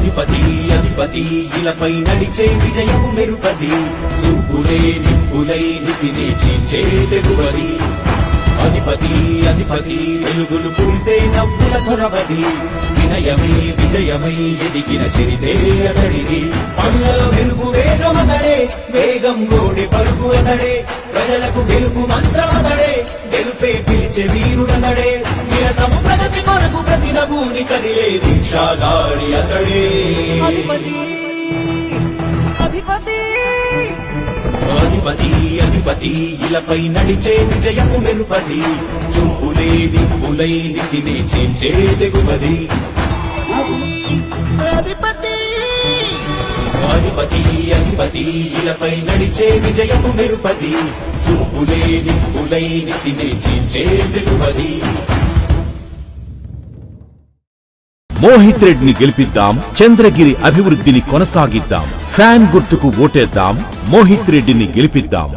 అధిపతి అధిపతి ఇలపై నడిచే విజయము మెరుపది. చూపులే నిప్పులై నిసినే చీల్చే తెగువది అధిపతి అధిపతి వెలుగులు కురిసే నవ్వుల సొరవది. వినయమే విజయమై ఎదిగిన చిరితే అతడిది. పనులలో వెలుగు వేగమతడే వేగం గోడి పరుగు అతడే. ప్రజలకు గెలుపు మంత్రమతడే గెలుపే పిలిచే వీరుడతడే. నభూని కదిలే దీక్షాగాడి అతడే. అధిపతి అధిపతి. అధిపతి అధిపతి ఇలపై నడిచే విజయము మెరుపది చూపులే నిప్పులై నిసినే చేంచే తెగుమది అధిపతి. అధిపతి అధిపతి ఇలపై నడిచే విజయము మెరుపది చూపులే నిప్పులై నిసినే చేంచే తెగుమది మోహిత్ రెడ్డిని గెలిపిద్దాం చంద్రగిరి అభివృద్ధిని కొనసాగిద్దాం ఫ్యాన్ గుర్తుకు ఓటేద్దాం మోహిత్ రెడ్డిని గెలిపిద్దాం.